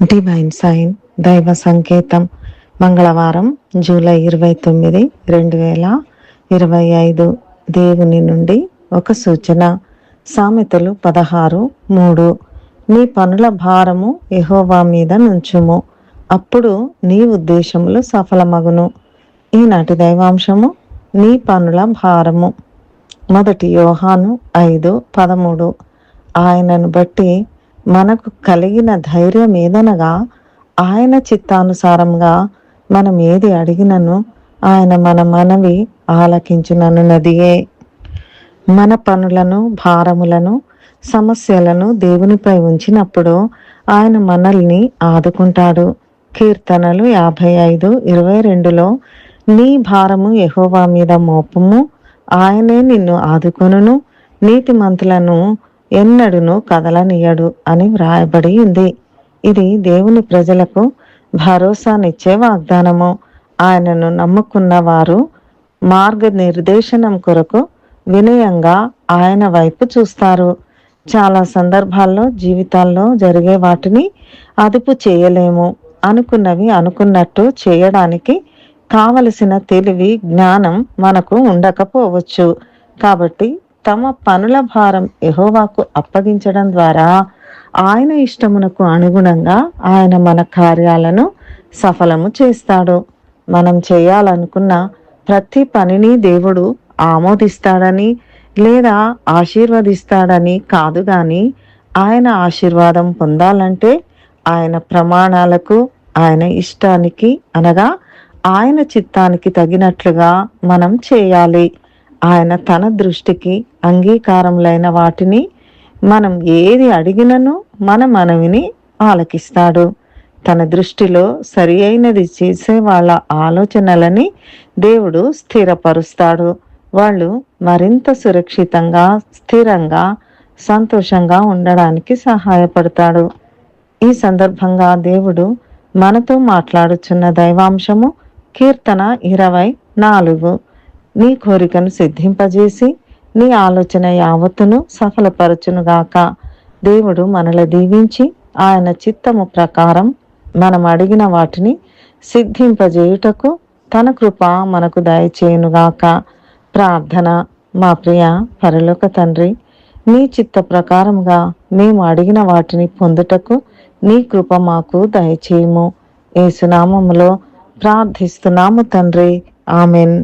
Divine sign దైవ సంకేతం మంగళవారం జూలై ఇరవై తొమ్మిది రెండు వేల ఇరవై ఐదు దేవుని నుండి ఒక సూచన సామెతలు పదహారు మూడు నీ పనుల భారము ఎహోవా మీద నుంచుము అప్పుడు నీ ఉద్దేశములు సఫలమగును ఈనాటి దైవాంశము నీ పనుల భారము మొదటి యోహాను ఐదు పదమూడు ఆయనను బట్టి మనకు కలిగిన ధైర్యం ఏదనగా ఆయన చిత్తానుసారంగా మనం ఏది అడిగినను ఆయన మన మనవి ఆలకించుననున్నదియే మన పనులను భారములను సమస్యలను దేవునిపై ఉంచినప్పుడు ఆయన మనల్ని ఆదుకుంటాడు. కీర్తనలు యాభై ఐదు ఇరవై రెండులో నీ భారము యహోవా మీద మోపము ఆయనే నిన్ను ఆదుకొనును. నీతిమంతులను ఎన్నడును కదలనీయడు అని వ్రాయబడి ఉంది. ఇది దేవుని ప్రజలకు భరోసానిచ్చే వాగ్దానము. ఆయనను నమ్ముకున్న వారు మార్గనిర్దేశనం కొరకు వినయంగా ఆయన వైపు చూస్తారు. చాలా సందర్భాల్లో జీవితాల్లో జరిగే వాటిని అదుపు చేయలేము. అనుకున్నవి అనుకున్నట్టు చేయడానికి కావలసిన తెలివి జ్ఞానం మనకు ఉండకపోవచ్చు. కాబట్టి తమ పనుల భారం యహోవాకు అప్పగించడం ద్వారా ఆయన ఇష్టమునకు అనుగుణంగా ఆయన మన కార్యాలను సఫలము చేస్తాడు. మనం చేయాలనుకున్న ప్రతి పనిని దేవుడు ఆమోదిస్తాడని లేదా ఆశీర్వదిస్తాడని కాదు గాని ఆయన ఆశీర్వాదం పొందాలంటే ఆయన ప్రమాణాలకు ఆయన ఇష్టానికి అనగా ఆయన చిత్తానికి తగినట్లుగా మనం చేయాలి. ఆయన తన దృష్టికి అంగీకారములైన వాటిని మనం ఏది అడిగినను మన మనవిని ఆలకిస్తాడు. తన దృష్టిలో సరి అయినది చేసే వాళ్ళ ఆలోచనలని దేవుడు స్థిరపరుస్తాడు. వాళ్ళు మరింత సురక్షితంగా స్థిరంగా సంతోషంగా ఉండడానికి సహాయపడతాడు. ఈ సందర్భంగా దేవుడు మనతో మాట్లాడుచున్న దైవాంశము కీర్తన ఇరవై నాలుగు. నీ కోరికను సిద్ధింపజేసి నీ ఆలోచన యావత్తును సఫలపరచునుగాక. దేవుడు మనల దీవించి ఆయన చిత్తము ప్రకారం మనం అడిగిన వాటిని సిద్ధింపజేయుటకు తన కృప మనకు దయచేయునుగాక. ప్రార్థన మా ప్రియ పరలోక తండ్రి నీ చిత్త ప్రకారంగా మేము అడిగిన వాటిని పొందుటకు నీ కృప మాకు దయచేయము. ఏసునామములో ప్రార్థిస్తున్నాము తండ్రి. ఆమెన్.